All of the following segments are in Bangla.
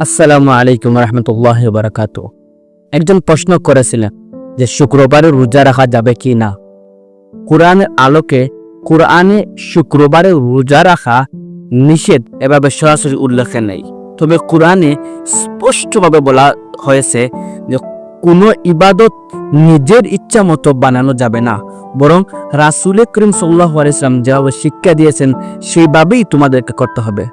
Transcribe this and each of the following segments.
আসসালামু আলাইকুম রহমতুল্লাহ বারাকাত একজন প্রশ্ন করেছিলেন যে শুক্রবারে রোজা রাখা যাবে কি না? কোরআনের আলোকে কোরআনে শুক্রবারে রোজা রাখা নিষেধ এভাবে সরাসরি উল্লেখে নেই। তবে কোরআনে স্পষ্টভাবে বলা হয়েছে যে কোনো ইবাদত নিজের ইচ্ছা মতো বানানো যাবে না, বরং রাসুল করিম সাল্লাহ আলাইসলাম যেভাবে শিক্ষা দিয়েছেন, সেইভাবেই তোমাদেরকে করতে হবে।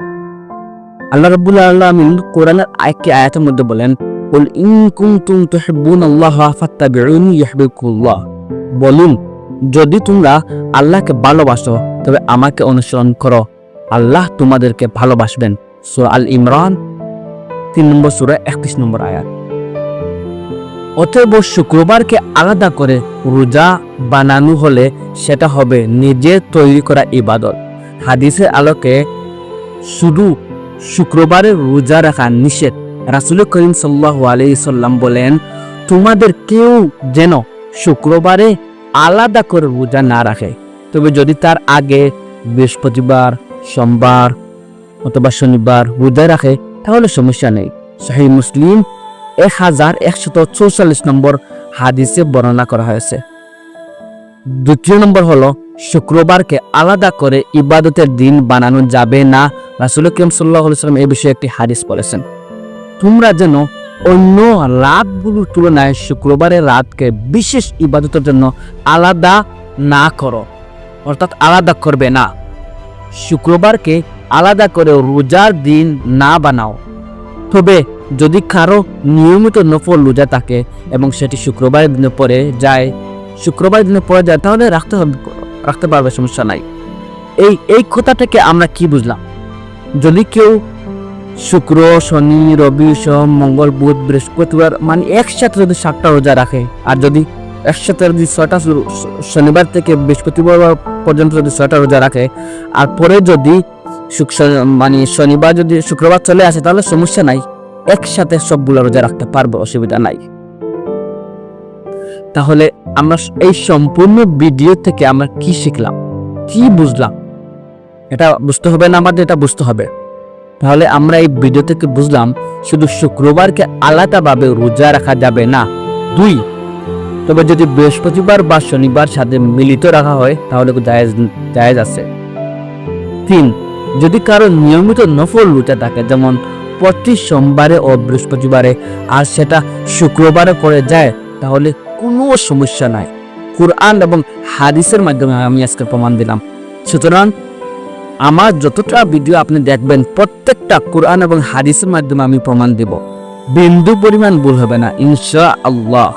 আল্লাহ রাব্বুল আলামিন কোরআনের আয়াতের মধ্যে বলেন, কুল ইন কুনতুম তুহিব্বুনাল্লাহ ফাত্তাবিউনি ইউহিব্বুকুল্লাহ। বলুন, যদি তোমরা আল্লাহকে ভালোবাসো, তবে আমাকে অনুসরণ করো। আল্লাহ তোমাদেরকে ভালোবাসবেন। সূরা আল ইমরান, তিন নম্বর সূরা, একত্রিশ নম্বর আয়াত। অতএব শুক্রবারকে আলাদা করে রোজা বানানো হলে সেটা হবে নিজের তৈরি করা ইবাদত। হাদিসের আলোকে শুধু শুক্রবারে রোজা রাখা নিষেধ। রাসুল করিম সাল্লাহ আলাইসাল্লাম বলেন, তোমাদের কেউ যেন শুক্রবারে আলাদা করে রোজা না রাখে, তবে যদি তার আগে বৃহস্পতিবার, সোমবার অথবা শনিবার রোজা রাখে, তাহলে সমস্যা নেই। সহি মুসলিম এক হাজার একশত চৌচল্লিশ নম্বর হাদিসে বর্ণনা করা হয়েছে। দ্বিতীয় নম্বর হলো শুক্রবারকে আলাদা করে ইবাদতের দিন বানানো যাবে না। রাসুল করিম সাল্লাহ সাল্লাম এই বিষয়ে একটি হাদিস বলেছেন। তোমরা যেন অন্য রাতগুলোর তুলনায় শুক্রবারের রাতকে বিশেষ ইবাদতের জন্য আলাদা না করো, অর্থাৎ আলাদা করবে না। শুক্রবারকে আলাদা করে রোজার দিন না বানাও। তবে যদি কারও নিয়মিত নফল রোজা থাকে এবং সেটি শুক্রবারের দিনে পরে যায় শুক্রবার দিনে পরে যায়, তাহলে রাখতে হবে রাখতে পারবে, সমস্যা নাই। এই এই কথা থেকে আমরা কি বুঝলাম? যদি কেউ শুক্র, শনি, রবি, সোম, মঙ্গল, বুধ, বৃহস্পতিবার মানে একসাথে যদি সাতটা রোজা রাখে, আর যদি একসাথে যদি ছয়টা শনিবার থেকে বৃহস্পতিবার পর্যন্ত যদি ছয়টা রোজা রাখে, আর পরে যদি মানে শনিবার যদি শুক্রবার চলে আসে, তাহলে সমস্যা নাই। একসাথে সবগুলো রোজা রাখতে পারবে, অসুবিধা নাই। তাহলে আমরা এই সম্পূর্ণ ভিডিও থেকে আমরা কি শিখলাম? কি বুঝলাম? এটা বুঝতে হবে না আমাদের, এটা বুঝতে হবে। তাহলে আমরা এই ভিডিও থেকে বুঝলাম, শুধু শুক্রবারকে আলাদাভাবে রোজা রাখা যাবে না। দুই, তবে যদি বৃহস্পতিবার বা শনিবার সাথে মিলিত রাখা হয়, তাহলে জায়েজ জায়েজ আছে। তিন, যদি কারও নিয়মিত নফল রোজা থাকে, যেমন প্রতি সোমবারে ও বৃহস্পতিবারে, আর সেটা শুক্রবারে করে যায় তাহলে কোনো সমস্যা নাই। কোরআন এবং হাদিসের মাধ্যমে আমি আজকে প্রমাণ দিলাম। সুতরাং আমার যতটা ভিডিও আপনি দেখবেন, প্রত্যেকটা কোরআন এবং হাদিসের মাধ্যমে আমি প্রমাণ দেব। বিন্দু পরিমাণ ভুল হবে না ইনশা আল্লাহ